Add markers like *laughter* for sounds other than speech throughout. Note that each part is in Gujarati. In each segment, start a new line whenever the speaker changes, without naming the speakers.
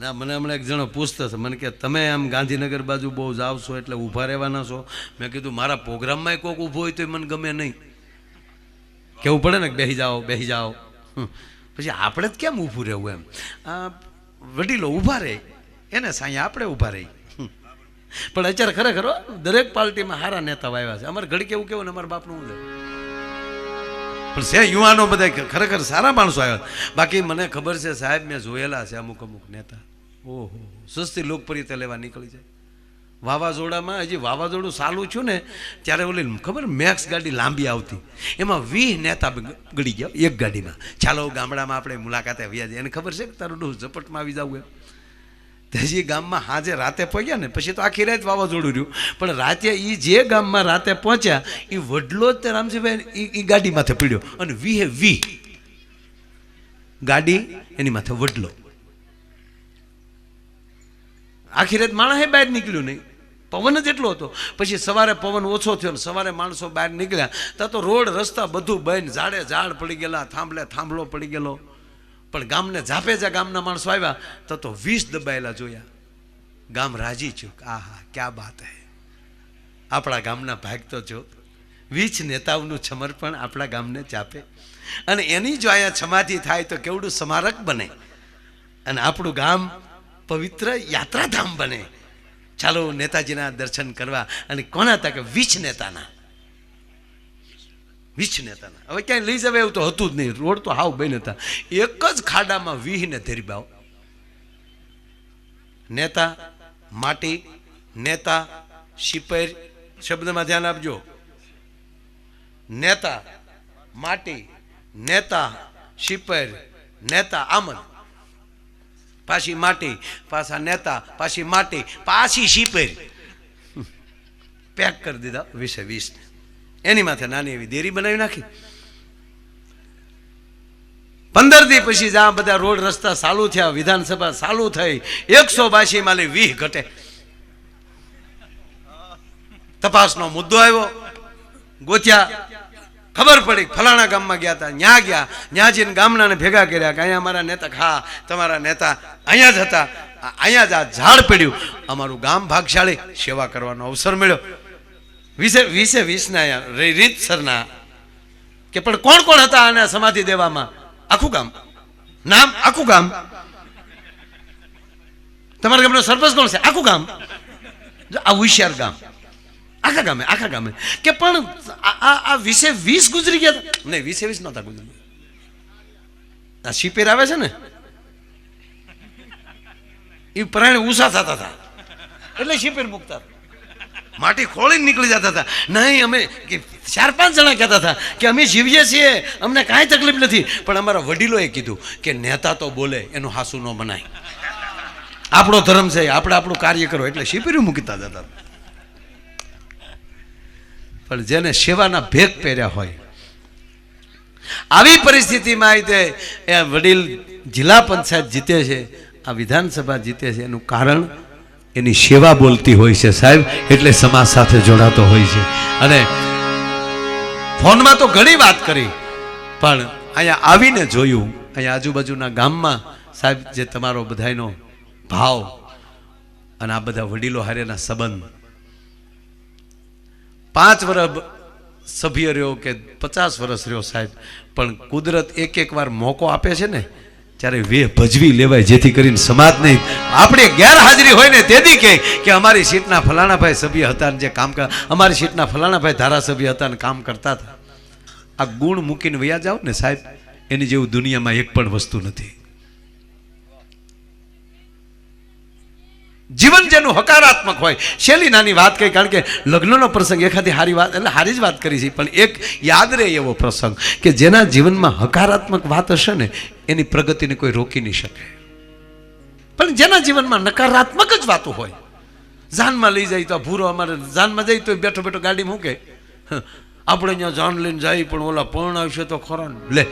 ના, મને હમણાં એક જણો પૂછતો હતો, મને કે, તમે આમ ગાંધીનગર બાજુ બહુ જાવ છો એટલે ઊભા રહેવાના છો? મેં કીધું, મારા પ્રોગ્રામમાં કોઈક ઊભો હોય તો મને ગમે નહીં. કેવું પડે ને બેસી જાઓ બેસી જાઓ. પછી આપણે જ કેમ ઊભું રહેવું એમ? આ વડીલો ઊભા રહે, એને સાંઈ આપણે ઊભા રહી. પણ અત્યારે ખરેખર દરેક પાર્ટીમાં સારા નેતાઓ આવ્યા છે. અમારે ઘડી કેવું કેવું ને, અમારા બાપનું હું પણ છે, યુવાનો બધા ખરેખર સારા માણસો આવ્યા. બાકી મને ખબર છે, સાહેબ, મેં જોયેલા છે અમુક અમુક નેતા. ઓહો, સસ્તી લોકપ્રિયતા લેવા નીકળી જાય વાવાઝોડામાં હજી વાવાઝોડું સારું છું ને, ત્યારે ઓલી ખબર મેક્સ ગાડી લાંબી આવતી. એમાં વીસ નેતા ગળી ગયા, એક ગાડીમાં. ચાલો, ગામડામાં આપણે મુલાકાતે છીએ. એને ખબર છે કે તારું ડોસ ઝપટમાં આવી જવું એમ? હજી ગામમાં હાજે રાતે પહોંચ્યા ને, પછી તો આખી રાત વાવાઝોડું રહ્યું. પણ રાતે એ જે ગામમાં રાતે પહોંચ્યા એ વડલો જ તે રામજીભાઈ એ ગાડી માથે પીડ્યો. અને વીહે વી. ગાડી એની માથે વડલો. આખી રાત માણસે બહાર નીકળ્યું નહીં. પવન જ એટલો હતો. પછી સવારે પવન ઓછો થયો ને સવારે માણસો બહાર નીકળ્યા. ત્યાં તો રોડ, રસ્તા બધું બંધ, ઝાડે ઝાડ પડી ગયેલા, થાંભલે, થાંભલો પડી ગયેલો. પણ ગામને જાપે જા, ગામના માણસો આવ્યા, તો તો વીસ દબાયેલા જોયા. ગામ રાજી ચૂક આહા, ક્યાં બાત હે. આપણા ગામના ભાગ તો જો. વીસ નેતાઓનું સમર્પણ આપણા ગામને ચાપે અને એની જો અહીંયા સમાધિ થાય તો કેવડું સ્મારક બને. અને આપણું ગામ પવિત્ર યાત્રાધામ બને. ચાલો નેતાજીના દર્શન કરવા. અને કોના તા કે વીસ નેતાના? વીસ હતા હવે ક્યાંય લઈ જવાય એવું તો હતું જ નહીં. રોડ તો હાવ બન હતા એક જ ખાડામાં વીહને ધરીબાવ નેતા, માટી, નેતા શિપેર શબ્દમાં ધ્યાન આપજો. નેતા, માટી, નેતા શિપેર નેતા, આમદ. પાછી માટી, પાછા નેતા, પાછી માટી, પાછી શીપેર પેક કરી દીધા વીસે વીસ એની માથે નાની એવી દેરી બનાવી નાખી. પંદર દી પછી જ્યાં બધા રોડ રસ્તા ચાલુ થયા, વિધાનસભા ચાલુ થઈ, એકસો બાસી માલી વીહ ઘટે. તપાસનો મુદ્દો આવ્યો. ગોત્યા, ખબર પડી, ફલાણા ગામમાં ગયા હતા ન્યા ગયા. ન્યા જઈને ગામનાને ભેગા કર્યા કે અહીંયા અમારા નેતા, હા, તમારા નેતા અહીંયા જ હતા. અહીંયા જ આ ઝાડ પડ્યું. અમારું ગામ ભાગશાળી સેવા કરવાનો અવસર મળ્યો. વીસે વીસે, વીસના રીતસરના કે પણ કોણ કોણ હતા આને સમાધિ દેવામાં? આખું ગામ. નામ આખું ગામ. તમારા ગામનો સરપંચ કોણ છે? આખું ગામ. આ હોશિયાર ગામ. આખા ગામે આખા ગામે. કે પણ આ વીસે વીસ ગુજરી ગયા હતા? નહીં, વીસે વીસ નહોતા ગુજરી. આ શિપેર આવે છે ને? એ પ્રાણી ઉષા થતા હતા. એટલે શિપેર મૂકતા હતા. માટી ખોળીને નીકળી જતા હતા. નહીં, અમે ચાર પાંચ જણા કહેતા હતા કે અમે જીવીએ છીએ, અમને કાંઈ તકલીફ નથી. પણ અમારા વડીલોએ કીધું કે નેતા તો બોલે, એનું હાસુ ન મનાય. આપણો ધર્મ છે, આપણે આપણું કાર્ય કરો. એટલે શિબિરું મૂકતા હતા. પણ જેને સેવાના ભેગ પહેર્યા હોય, આવી પરિસ્થિતિમાં તે એ વડીલ જિલ્લા પંચાયત જીતે છે, આ વિધાનસભા જીતે છે, એનું કારણ એની સેવા બોલતી હોય છે સાહેબ, એટલે સમાજ સાથે જોડાતો હોય છે. અને ફોનમાં તો ઘણી વાત કરી, પણ અહીંયા આવીને જોયું, અહીંયા આજુબાજુના ગામમાં સાહેબ, જે તમારો બધાયનો ભાવ અને આ બધા વડીલો હારેના સંબંધ. પાંચ વર્ષ સભ્ય રહ્યો કે પચાસ વર્ષ રહ્યો સાહેબ, પણ કુદરત એક એક વાર મોકો આપે છે ને? ત્યારે વે ભજવી લેવાય, જેથી કરીને સમાજ નહીં. આપણે ગેરહાજરી હોય ને તેથી કહે કે અમારી સીટના ફલાણાભાઈ સભ્ય હતા ને જે કામ કર, અમારી સીટના ફલાણાભાઈ ધારાસભ્ય હતા ને કામ કરતા હતા. આ ગુણ મૂકીને વયા જાઓ ને સાહેબ, એની જેવું દુનિયામાં એક પણ વસ્તુ નથી. જીવન જેનું હકારાત્મક હોય. શેલી નાની વાત કહી, કારણ કે લગ્નનો પ્રસંગ એખાદી સારી વાત, એટલે સારી જ વાત કરી છે. પણ એક યાદ રહે એવો પ્રસંગ કે જેના જીવનમાં હકારાત્મક વાત હશે ને, એની પ્રગતિને કોઈ રોકી નહીં શકે. પણ જેના જીવનમાં નકારાત્મક જ વાતો હોય, જાનમાં લઈ જાય તો ભૂરો અમારે જાનમાં જાય તો બેઠો બેઠો ગાડી મૂકે આપણે અહીંયા જાન લઈને જાય, પણ ઓલા પણ આવશે તો ખરો લે.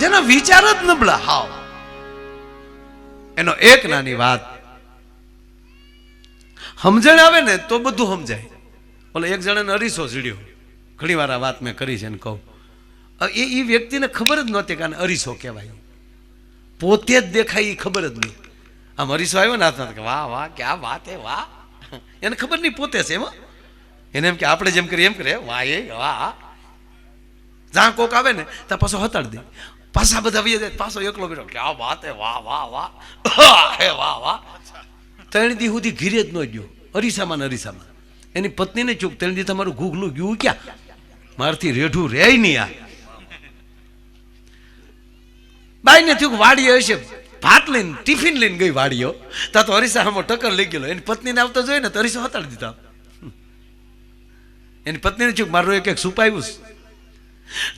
જેના વિચાર જ નબળા હાવ. એનો એક નાની વાત. સમજણ આવે ને તો બધું સમજાય. ઓલો એક જણાને અરીસો સીડ્યો ઘણી વાર આ વાત મેં કરી છે ને કહું. એ એ વ્યક્તિને ખબર જ નહોતી કે અરીસો કહેવાય. પોતે જ દેખાય એ ખબર જ નહીં. આમ અરીસો આવ્યો ને હાથમાં વાહ વાહ, ક્યાં વાત હે, વાહ. એને ખબર નહીં પોતે છે એમાં એને એમ કે આપણે જેમ કરીએ એમ કરીએ. વાહ, એ, વાહ. જ્યાં કોક આવે ને, ત્યાં પાછો હતાડ દે. પાછા બધા આવી જાય પાછો એકલો બેઠો ક્યાં વાત હે વાહ વાહ વાહ હે વાહ વાહ ત્રણ દી સુધી ઘીરે જ ન ગયો અરીસામાં ને અરીસામાં એની પત્નીને ચૂક ત્રણ દી તમારું ઘૂઘલું ગયું ક્યાં મારથી રેઢું રે નહીં આ બાઈને થયું કે વાડીએ હશે ભાત લઈને ટિફિન લઈને ગઈ વાડીઓ તા તો હરીસા આમાં ટક્કર લઈ ગયેલો એની પત્નીને આવતો જોઈએ ને તો હરીસો હતાડી દીધા એની પત્નીને ચૂક મારું એક એક સુપાયું.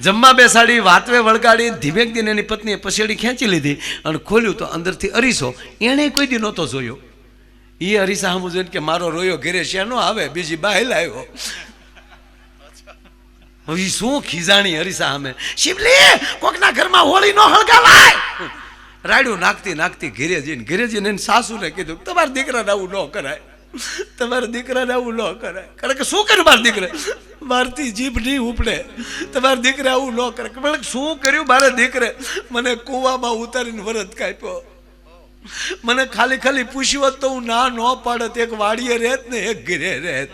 જમવા બેસાડી, વાતવે વળગાડી ધીમેક દિન એની પત્નીએ પછેડી ખેંચી લીધી અને ખોલ્યું તો અંદરથી અરીસો. એણે કોઈ દી નહોતો જોયો. એ અરીસા હમું જોઈને કે મારો રોયો ઘેરે શેનો આવે, બીજી બાહેલ આવ્યો. હવે શું ખીજાણી હરીસા સામે શિવલી, કોકના ઘરમાં હોળી નો હળગાવાય. રાડ્યું નાખતી નાખતી ઘેરે જઈને ઘેરે જઈને સાસુને કીધું, તમારા દીકરાને આવું ન કરાય. *laughs* તમારા દીકરાને આવું ન કરે. કારણ કે શું કર્યું મારા દીકરા? મારથી જીભ નહીં ઉપડે. તમારા દીકરા આવું ન કરે. પણ શું કર્યું મારા દીકરે? મને કૂવામાં ઉતારીને વરત કાપ્યો. મને ખાલી ખાલી પૂછ્યું તો હું ના ન પાડત. એક વાડીએ રહેત ને એક ઘરે રહેત.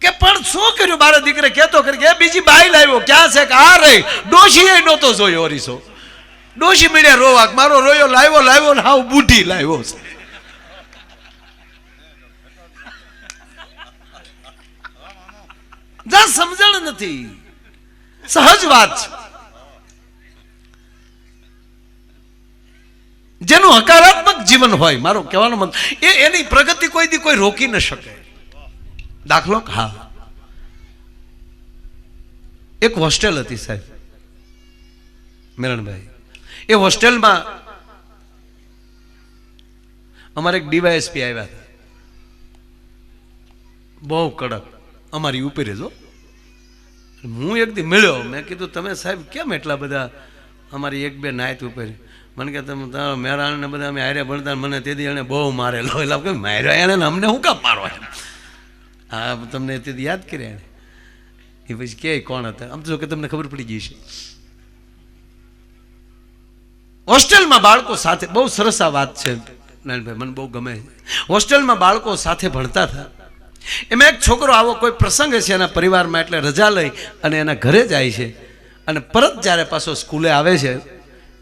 કે પણ શું કર્યું મારા દીકરે? કહેતો કરે કે બીજી બાઈ લાવ્યો ક્યાં છે? કે આ રહી. ડોશી નહોતો જોયો, હરીશો. ડોશી મળ્યા રોવા, મારો રોયો, લાવ્યો લાવ્યો ને હાવ બુઢી લાવ્યો છે. જા સમજણ નથી. સહજ વાત છે. જેનું હકારાત્મક જીવન હોય, મારો કહેવાનો મત એ એની પ્રગતિ કોઈ દી કોઈ રોકી ન શકે. દાખલો? હા. એક હોસ્ટેલ હતી સાહેબ, મિરણભાઈ. એ હોસ્ટેલમાં અમારે એક ડીવાયએસપી આવ્યા હતા. બહુ કડક. અમારી ઉપર જ હું. એક દી મળ્યો, મેં કીધું, તમે સાહેબ કેમ એટલા બધા અમારી એક બે નાયત ઉપર? મને કે, તમે તમારા મેરાણને બધા અમે હારે ભણતા મને તેથી એણે બહુ મારેલો. એટલે કે માર્યો એને અમને હું કામ મારો એમ હા, તમને તેથી યાદ કર્યા એને. એ પછી કે કોણ હતા? આમ તો કે તમને ખબર પડી ગઈ છે હોસ્ટેલમાં બાળકો સાથે, બહુ સરસ આ વાત છે, નાનભાઈ, મને બહુ ગમે. હોસ્ટેલમાં બાળકો સાથે ભણતા હતા. એમાં એક છોકરો આવો, કોઈ પ્રસંગ છે એના પરિવારમાં એટલે રજા લઈ અને એના ઘરે જાય છે. અને પરત જ્યારે પાછો સ્કૂલે આવે છે,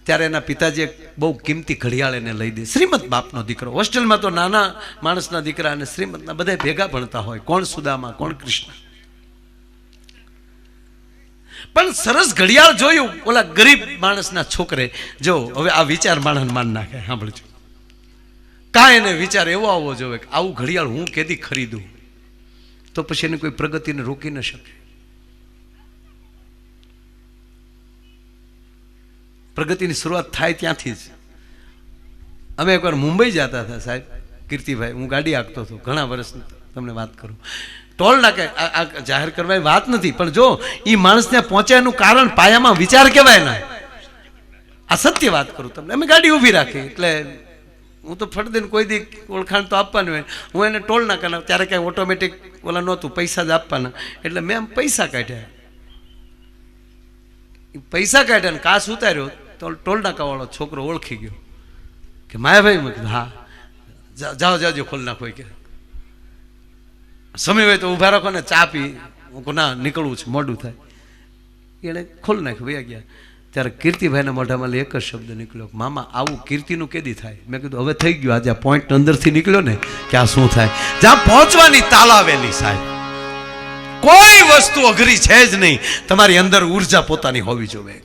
ત્યારે એના પિતાજી એક બહુ કિંમતી ઘડિયાળ એને લઈ દે. શ્રીમદ બાપનો દીકરો. હોસ્ટેલમાં તો નાના માણસના દીકરા અને શ્રીમદના બધા ભેગા ભણતા હોય. કોણ સુદામા, કોણ કૃષ્ણ? પણ સરસ ઘડિયાળ જોયું. ઓલા ગરીબ માણસના છોકરે, જો, હવે આ વિચાર માણસ માન નાખે. સાંભળજો. કાંઈ એને વિચાર એવો આવવો જોઈએ કે આવું ઘડિયાળ હું કેદી ખરીદું? તો પછી એને કોઈ પ્રગતિને રોકી ન શકે. પ્રગતિની શરૂઆત થાય ત્યાંથી જ. અમે એકવાર મુંબઈ જતા હતા સાહેબ, કીર્તિભાઈ, હું ગાડી હાંકતો હતો, ઘણા વર્ષ તમને વાત કરું. ટોલ નાકે આ જાહેર કરવાની વાત નથી, પણ જો એ માણસ ત્યાં પહોંચ્યાનું કારણ પાયામાં વિચાર કહેવાય ના. આ સત્ય વાત કરું તમને. અમે ગાડી ઊભી રાખી, એટલે હું તો ફટ દઈને કોઈ દી ઓળખાણ તો આપવાની હોય. હું એને ટોલ ના કરાવ. ત્યારે કાંઈ ઓટોમેટિક ઓલા નહોતું. પૈસા જ આપવાના. એટલે મેં આમ પૈસા કાઢ્યા. પૈસા કાઢ્યા ને કાસ ઉતાર્યો તો ટોલ નાકાવાળો છોકરો ઓળખી ગયો. કે માયાભાઈ? મેં કીધું, હા. જાઓ, જાજો, ખોલ નાખો કે. સમય હોય તો ઊભા રાખો ને ચા પી. હું ના, નીકળવું છે, મોડું થાય. એણે ખોલ નાખ્યું ભાઈ ગયા. ત્યારે કીર્તિભાઈના મોઢામાં એક જ શબ્દ નીકળ્યો. મામા, આવું કીર્તિનું કેદી થાય? મેં કીધું, હવે થઈ ગયું, આજે આ પોઈન્ટ અંદરથી નીકળ્યો ને, કે આ શું થાય? જ્યાં પહોંચવાની તાલાવેલી સાહેબ. કોઈ વસ્તુ અઘરી છે જ નહીં. તમારી અંદર ઊર્જા પોતાની હોવી જોઈએ.